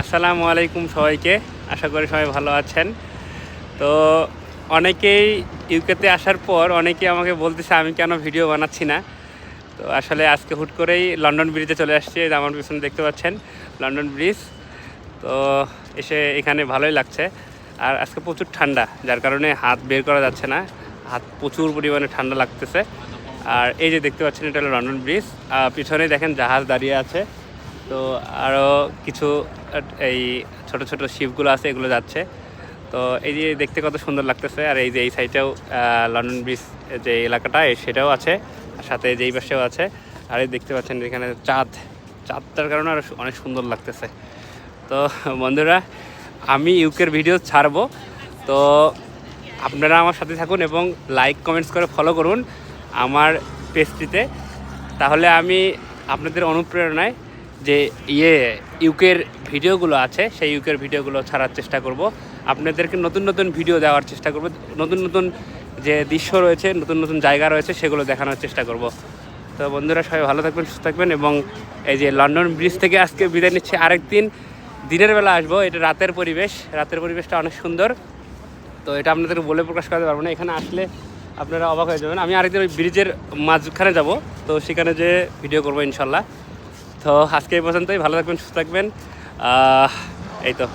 আসসালামু আলাইকুম সবাইকে। আশা করি সবাই ভালো আছেন। তো অনেকেই ইউকেতে আসার পর অনেকেই আমাকে বলতেছে, আমি কেন ভিডিও বানাচ্ছি না? তো আসলে আজকে হুট করেই লন্ডন ব্রিজে চলে আসছি আমার পিছনে দেখতে পাচ্ছেন, লন্ডন ব্রিজ। তো এসে এখানে ভালোই লাগছে। আর আজকে প্রচুর ঠান্ডা, যার কারণে হাত বের করা যাচ্ছে না। হাত প্রচুর পরিমাণে ঠান্ডা লাগতেছে। আর এই যে দেখতে পাচ্ছেন, এটা হলো লন্ডন ব্রিজ। পিছনে দেখেন জাহাজ দাঁড়িয়ে আছে। তো আরও কিছু, এই ছোট ছোট শিপগুলো আছে, এগুলো যাচ্ছে। তো এই যে দেখতে কত সুন্দর লাগতেছে, আর এই যে এই সাইডেও লন্ডন ব্রিজ যে এলাকাটা সেটাও আছে, আর সাথে যেই পাশেও আছে। আর এই দেখতে পাচ্ছেন এখানে চাঁদ, চাঁদটার কারণে আরও অনেক সুন্দর লাগতেছে। তো বন্ধুরা, আমি ইউকের ভিডিও ছাড়বো। তো আপনারা আমার সাথে থাকুন এবং লাইক, কমেন্টস করে ফলো করুন আমার পেজটিতে। তাহলে আমি আপনাদের অনুপ্রেরণায় যে ইয়ে ইউকের ভিডিওগুলো আছে, সেই ইউকের ভিডিওগুলো ছাড়ার চেষ্টা করব। আপনাদেরকে নতুন নতুন ভিডিও দেওয়ার চেষ্টা করব। নতুন নতুন যে দৃশ্য রয়েছে, নতুন নতুন জায়গা রয়েছে, সেগুলো দেখানোর চেষ্টা করব। তো বন্ধুরা, সবাই ভালো থাকবেন, সুস্থ থাকবেন এবং এই যে লন্ডন ব্রিজ থেকে আজকে বিদায় নিচ্ছি আরেক দিন দিনের বেলা আসব, এটা রাতের পরিবেশ। রাতের পরিবেশটা অনেক সুন্দর। তো এটা আপনাদের বলে প্রকাশ করতে পারব না। এখানে আসলে আপনারা অবাক হয়ে যাবেন। আমি আরেকদিন ওই ব্রিজের মাঝখানে যাব। তো সেখানে যে ভিডিও করব ইনশাল্লাহ। তো আজকে এই পর্যন্তই ভালো থাকবেন সুস্থ থাকবেন। এই তো।